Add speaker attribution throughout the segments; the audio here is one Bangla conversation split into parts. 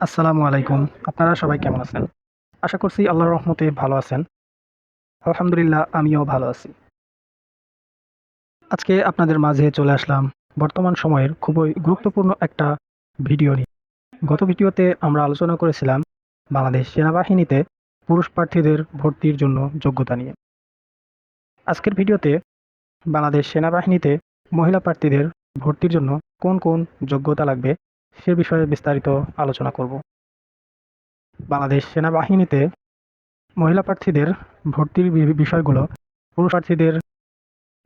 Speaker 1: আসসালামু আলাইকুম। আপনারা সবাই কেমন আছেন? আশা করছি আল্লাহর রহমতে ভালো আছেন। আলহামদুলিল্লাহ, আমিও ভালো আছি। আজকে আপনাদের মাঝে চলে আসলাম বর্তমান সময়ের খুবই গুরুত্বপূর্ণ একটা ভিডিও নিয়ে। গত ভিডিওতে আমরা আলোচনা করেছিলাম বাংলাদেশ সেনাবাহিনীতে পুরুষ প্রার্থীদের ভর্তির জন্য যোগ্যতা নিয়ে। আজকের ভিডিওতে বাংলাদেশ সেনাবাহিনীতে মহিলা প্রার্থীদের ভর্তির জন্য কোন কোন যোগ্যতা লাগবে সে বিষয়ে বিস্তারিত আলোচনা করব। বাংলাদেশ সেনাবাহিনীতে মহিলা প্রার্থীদের ভর্তির বিষয়গুলো পুরুষ প্রার্থীদের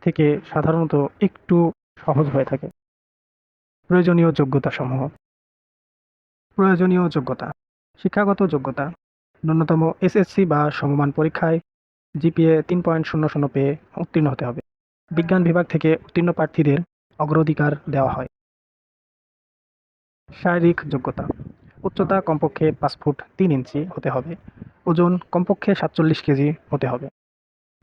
Speaker 1: থেকে সাধারণত একটু সহজ হয়ে থাকে। প্রয়োজনীয় যোগ্যতা সমূহ প্রয়োজনীয় যোগ্যতা। শিক্ষাগত যোগ্যতা। ন্যূনতম এসএসসি বা সমমান পরীক্ষায় জিপিএ তিন পয়েন্ট শূন্য শূন্য পেয়ে উত্তীর্ণ হতে হবে। বিজ্ঞান বিভাগ থেকে উত্তীর্ণ প্রার্থীদের অগ্রাধিকার দেওয়া হয়। শারীরিক যোগ্যতা। উচ্চতা কমপক্ষে পাঁচ ফুট তিন ইঞ্চি হতে হবে। ওজন কমপক্ষে সাতচল্লিশ কেজি হতে হবে।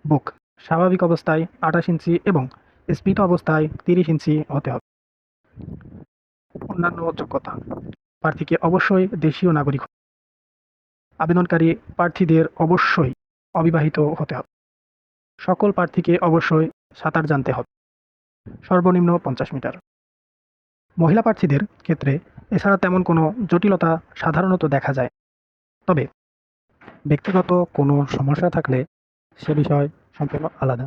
Speaker 1: বুক স্বাভাবিক অবস্থায় আঠাশ ইঞ্চি এবং স্পিড অবস্থায় তিরিশ ইঞ্চি হতে হবে। অন্যান্য যোগ্যতা। প্রার্থীকে অবশ্যই দেশীয় নাগরিক আবেদনকারী প্রার্থীদের অবশ্যই অবিবাহিত হতে হবে। সকল প্রার্থীকে অবশ্যই সাঁতার জানতে হবে। সর্বনিম্ন পঞ্চাশ মিটার। মহিলা প্রার্থীদের ক্ষেত্রে এছাড়া তেমন কোনো জটিলতা সাধারণত দেখা যায়। তবে ব্যক্তিগত কোনো সমস্যা থাকলে সে বিষয় সম্পূর্ণ আলাদা।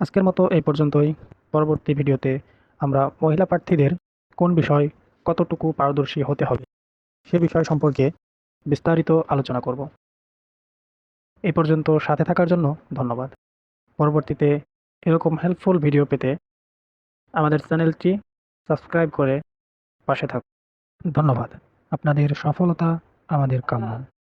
Speaker 1: আজকের মতো এই পর্যন্তই। পরবর্তী ভিডিওতে আমরা মহিলা প্রার্থীদের কোন বিষয় কতটুকু পারদর্শী হতে হবে সে বিষয় সম্পর্কে বিস্তারিত আলোচনা করব। এই পর্যন্ত সাথে থাকার জন্য ধন্যবাদ। পরবর্তীতে এরকম হেল্পফুল ভিডিও পেতে আমাদের চ্যানেলটি সাবস্ক্রাইব করে পাশে থাকুন। ধন্যবাদ। আপনাদের সফলতা আমাদের কাম্য।